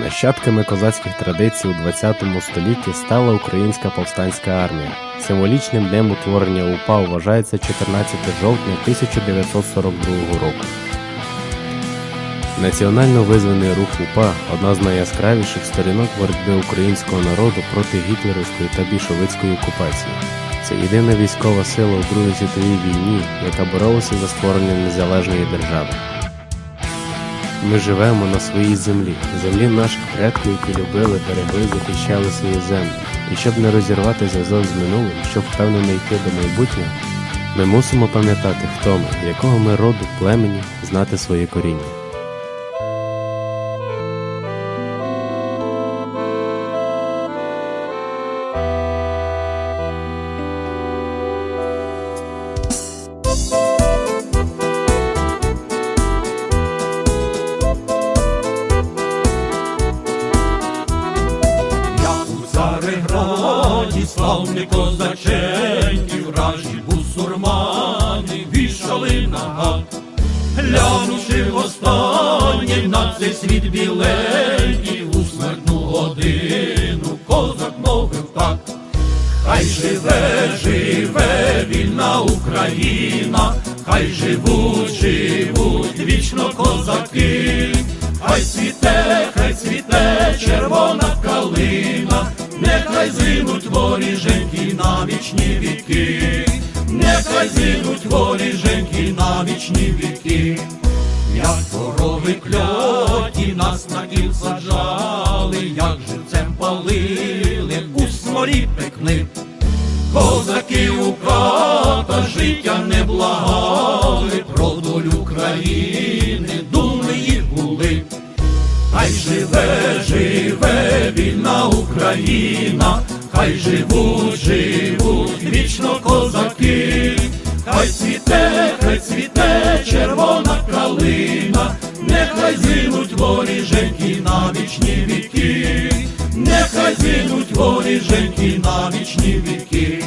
Нащадками козацьких традицій у 20 столітті стала Українська повстанська армія. Символічним днем утворення УПА вважається 14 жовтня 1942 року. Національно визваний рух УПА одна з найяскравіших сторінок боротьби українського народу проти гітлерівської та більшовицької окупації. Це єдина військова сила у Другій світовій війні, яка боролася за створення незалежної держави. Ми живемо на своїй землі, землі наших предків, які любили, берегли, захищали свою землю. І щоб не розірвати зв'язок з минулим, щоб впевнено йти до майбутнього, ми мусимо пам'ятати, хто ми, якого ми роду, племені, знати своє коріння. Славні козаченьки, вражі бусурмани вішали на гад. Глянувши востаннє на цей світ біленький, у смертну годину козак мовив так. Хай живе, живе вільна Україна, хай живуть, живуть вічно козаки, хай цвіте, вічні віки, нехай зинуть воріженьки на вічні віки. Як корови кльоті нас на кіл саджали, як живцем палили, у сморі пекли. Козаки у ката життя не благали, про долю країни думи їх були. Хай живе, живе вільна Україна, хай живуть, козаки, хай цвіте, хай цвіте червона калина, нехай зинуть воріженьки на вічні віки, нехай зинуть воріженьки на вічні віки.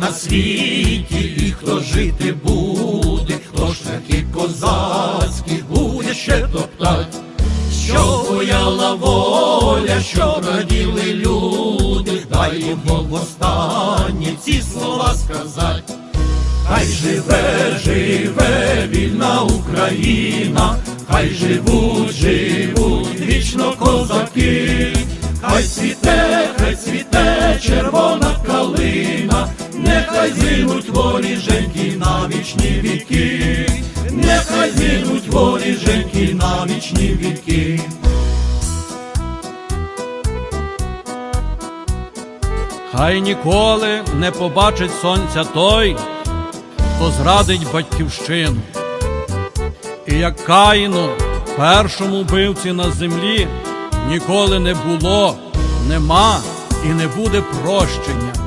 На світі і хто жити буде, хто ж таки козацький буде ще топтать, що бояла воля, що раділи люди, дай йому востаннє ці слова сказать. Хай живе, живе вільна Україна, хай живуть, живуть вічно козаки, хай цвіте, нехай зинуть воріженьки на вічні віки, нехай зинуть воріженьки на вічні віки. Хай ніколи не побачить сонця той, хто зрадить батьківщину. І як Каїну, першому вбивці на землі, ніколи не було, нема і не буде прощення.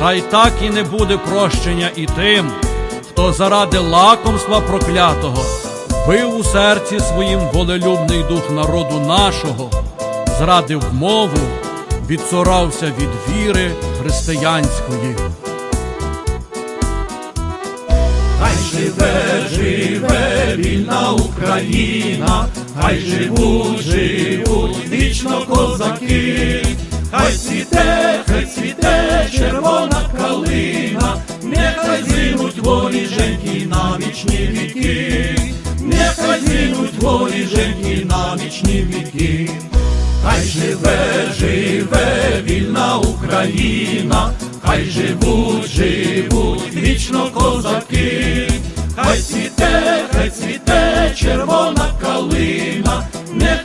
Хай так і не буде прощення і тим, хто заради лакомства проклятого вбив у серці своїм волелюбний дух народу нашого, зрадив мову, відцурався від віри християнської. Хай живе, живе вільна Україна, хай живуть, живуть вічно козаки, хай цвіте, хай цвіте червона калина, нехай зинуть воріженьки на вічні віки, нехай зинуть воріженьки на вічні віки. Хай живе, живе вільна Україна, хай живуть, живуть вічно козаки, хай цвіте, хай цвіте червона калина,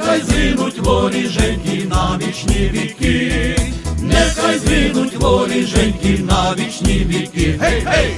нехай зинуть воріженьки на вічні віки, нехай зинуть воріженьки на вічні віки. Гей, гей!